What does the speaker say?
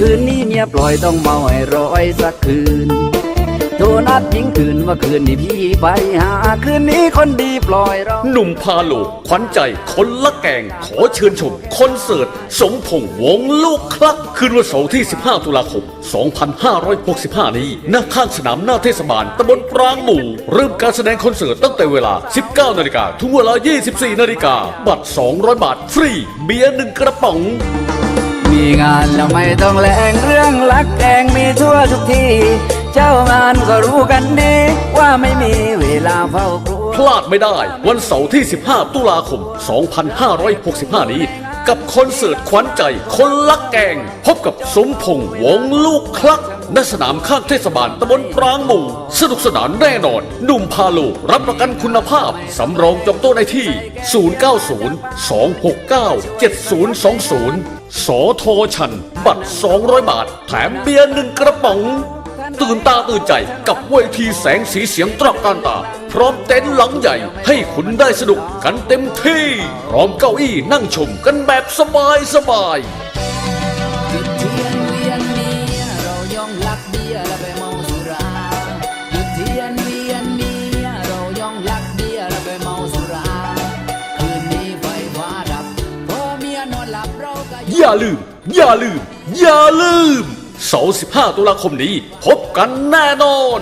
คืนนี้เมียปล่อยต้องเมาให้ร้อยสักคืน โทรนัดยิงคืนว่าคืนนี้พี่ไปหาคืนนี้คนดีปล่อยเราหนุ่มพาโลกขวัญใจคนละแกง ขอเชิญชมคอนเสิร์ต สมพงษ์วงลูกคลัก คืนวันเสาร์ที่ 15 ตุลาคม 2565 นี้ณข้างสนามหน้าเทศบาลตำบลปรางหมู่ เริ่มการแสดงคอนเสิร์ตตั้งแต่เวลา 19 นาฬิกาถึงเวลา 24 นาฬิกาบัตร 200 บาทฟรีเบียร์หนึ่งกระป๋อง มีงานแล้วไม่ต้องแลงเรื่องรักแองมีทั่วทุกที่ เจ้างานก็รู้กันดี ว่าไม่มีเวลาเฝ้าครัว พลาดไม่ได้ วันเสาร์ที่ 15 ตุลาคม 2565 นี้ กับคอนเสิร์ตขวัญใจ คนลักแกง พบกับสมพงษ์วงลูกคลักณสนามข้างเทศบาลตำบลปรางหมู่สนุกสนานแน่นอนหนุ่มพาโลรับประกันคุณภาพ สำรองจองโต๊ะได้ที่ 090 269 7020 สอทอชัน บัตร 200 บาท แถมเบียร์หนึ่งกระป๋อง ตื่นตาตื่นใจกับเวทีแสงสีเสียงตระการตา พร้อมเต็นท์หลังใหญ่ ให้คุณได้สนุกกันเต็มที่ พร้อมเก้าอี้นั่งชมกันแบบสบายสบายจุดเทียนเวียนเมียเราย่องลักเบียร์แล้วไปเมาสุราจุดเทียนเวียนเมียเราย่องลักเบียร์แล้วไปเมาสุราคืนนี้ไฟฟ้าดับพอเมียนอนหลับเราก็อย่าลืม อย่าลืม อย่าลืม เสาร์15 ตุลาคมนี้ พบกันแน่นอน